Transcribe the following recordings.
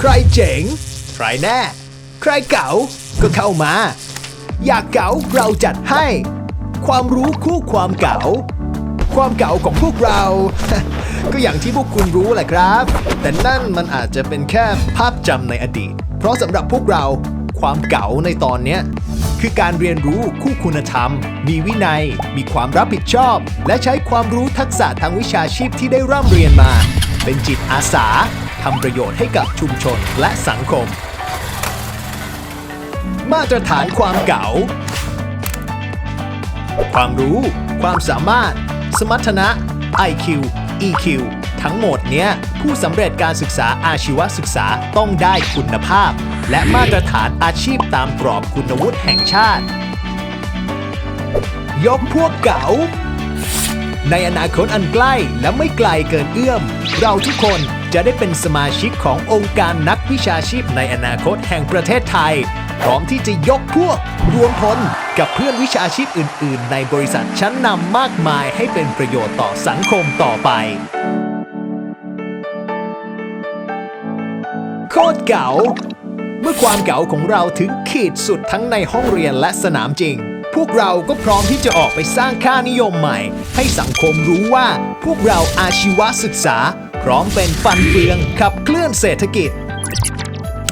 ใครเจ๋ง ใครแน่ ใครเก๋าก็เข้ามา อยากเก๋าเราจัดให้ ความรู้คู่ความเก๋าความเก่าของพวกเรา ก็อย่างที่พวกคุณรู้แหละครับ แต่นั่นมันอาจจะเป็นแค่ภาพจำในอดีต เพราะสำหรับพวกเราความเก่าในตอนนี้คือการเรียนรู้คู่คุณธรรม มีวินัย มีความรับผิดชอบ และใช้ความรู้ทักษะทางวิชาชีพที่ได้ร่ำเรียนมา เป็นจิตอาสา ทำประโยชน์ให้กับชุมชนและสังคม มาตรฐานความเก๋า ความรู้ ความสามารถ สมรรถนะ IQ EQ ทั้งหมดเนี้ย ผู้สำเร็จการศึกษาอาชีวศึกษาต้องได้คุณภาพ และมาตรฐานอาชีพตามกรอบคุณวุฒิแห่งชาติ ยกพวกเก๋าในอนาคตอันใกล้และไม่ไกลเกินเอื้อม เราทุกคน จะได้เป็นสมาชิกขององค์การนักวิชาชีพในอนาคตแห่งประเทศไทย พร้อมที่จะยกพวกรวมพลกับเพื่อนวิชาชีพอื่น ๆ ในบริษัทชั้นนำมากมายให้เป็นประโยชน์ต่อสังคมต่อไป โคตรเก๋าเมื่อความเก๋าของเราถึงขีดสุดทั้งในห้องเรียนและสนามจริงพวกเราก็พร้อมที่จะออกไปสร้างค่านิยมใหม่ ให้สังคมรู้ว่าพวกเราอาชีวศึกษา พร้อมเป็นฟันเฟืองขับเคลื่อนเศรษฐกิจ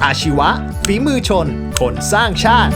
อาชีวะ ฝีมือชน คนสร้างชาติ